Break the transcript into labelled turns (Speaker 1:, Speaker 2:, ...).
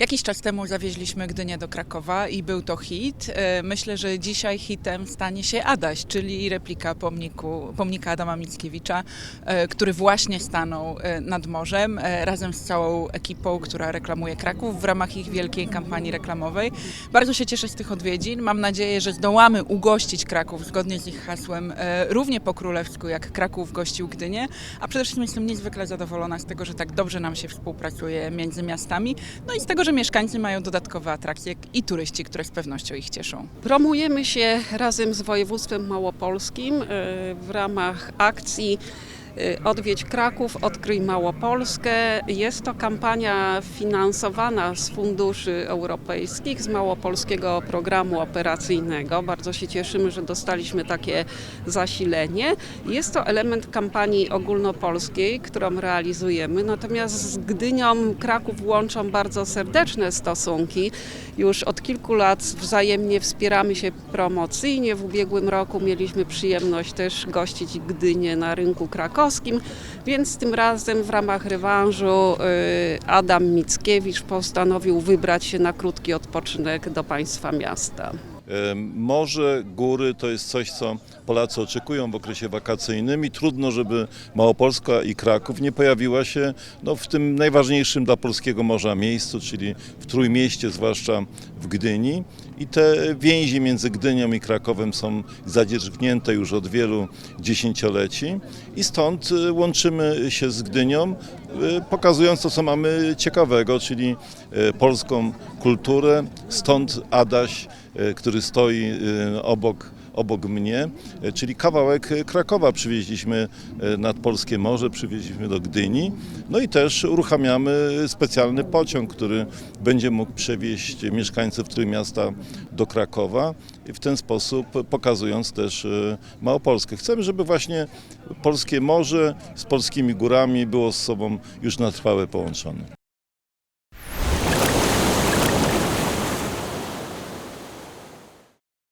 Speaker 1: Jakiś czas temu zawieźliśmy Gdynię do Krakowa i był to hit. E, Myślę, że dzisiaj hitem stanie się Adaś, czyli replika pomniku, pomnika Adama Mickiewicza, e, który właśnie stanął e, nad morzem razem z całą ekipą, która reklamuje Kraków w ramach ich wielkiej kampanii reklamowej. Bardzo się cieszę z tych odwiedzin. Mam nadzieję, że zdołamy ugościć Kraków zgodnie z ich hasłem równie po królewsku, jak Kraków gościł Gdynię, a przede wszystkim jestem niezwykle zadowolona z tego, że tak dobrze nam się współpracuje między miastami, no i z tego, że mieszkańcy mają dodatkowe atrakcje i turyści, które z pewnością ich cieszą.
Speaker 2: Promujemy się razem z województwem małopolskim e, w ramach akcji Odwiedź Kraków, Odkryj Małopolskę. Jest to kampania finansowana z funduszy europejskich, z Małopolskiego Programu Operacyjnego. Bardzo się cieszymy, że dostaliśmy takie zasilenie. Jest to element kampanii ogólnopolskiej, którą realizujemy, natomiast z Gdynią Kraków łączą bardzo serdeczne stosunki. Już od kilku lat wzajemnie wspieramy się promocyjnie. W ubiegłym roku mieliśmy przyjemność też gościć Gdynię na rynku więc tym razem w ramach rewanżu y, Adam Mickiewicz postanowił wybrać się na krótki odpoczynek do państwa miasta.
Speaker 3: Morze, góry to jest coś, co Polacy oczekują w okresie wakacyjnym i trudno, żeby Małopolska i Kraków nie pojawiła się no, w tym najważniejszym dla polskiego morza miejscu, czyli w Trójmieście, zwłaszcza w Gdyni. I te więzi między Gdynią i Krakowem są zadzierzgnięte już od wielu dziesięcioleci i stąd y, łączymy się z Gdynią, pokazując to, co mamy ciekawego, czyli y, polską kulturę. Stąd Adaś, y, który stoi y, obok, obok mnie, y, czyli kawałek y, Krakowa przywieźliśmy y, nad Polskie Morze, przywieźliśmy do Gdyni. No i też uruchamiamy specjalny pociąg, który będzie mógł przewieźć mieszkańców Trójmiasta do Krakowa w ten sposób pokazując też y, Małopolskę. Chcemy, żeby właśnie polskie morze z polskimi górami było z sobą już na trwałe połączone.